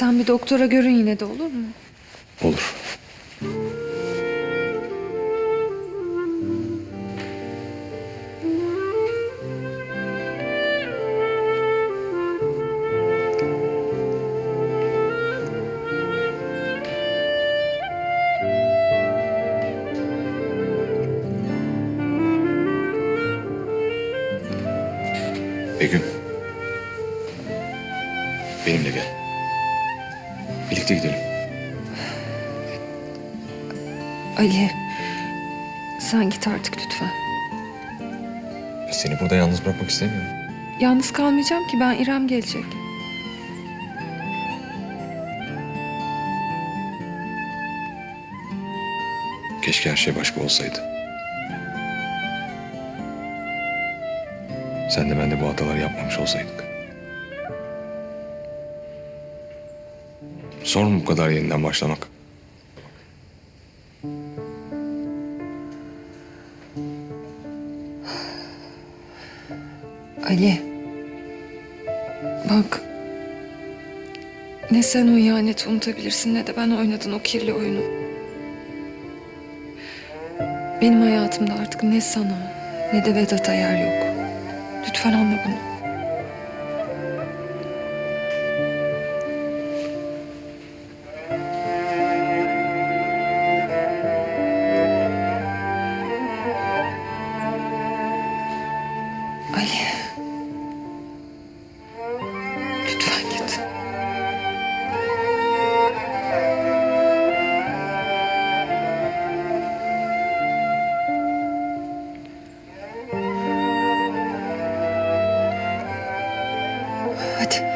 Sen bir doktora görün yine de olur mu? Olur. Begüm. Benimle gel. Birlikte gidelim. Ali. Sen git artık lütfen. Seni burada yalnız bırakmak istemiyorum. Yalnız kalmayacağım ki ben İrem gelecek. Keşke her şey başka olsaydı. Sen de ben de bu hataları yapmamış olsaydık. Zor mu bu kadar yeniden başlamak? Ali. Bak. Ne sen o ihaneti unutabilirsin ne de ben oynadın o kirli oyunu. Benim hayatımda artık ne sana ne de Vedat'a yer yok. Lütfen anla bunu. Ali. Lütfen git. Hadi.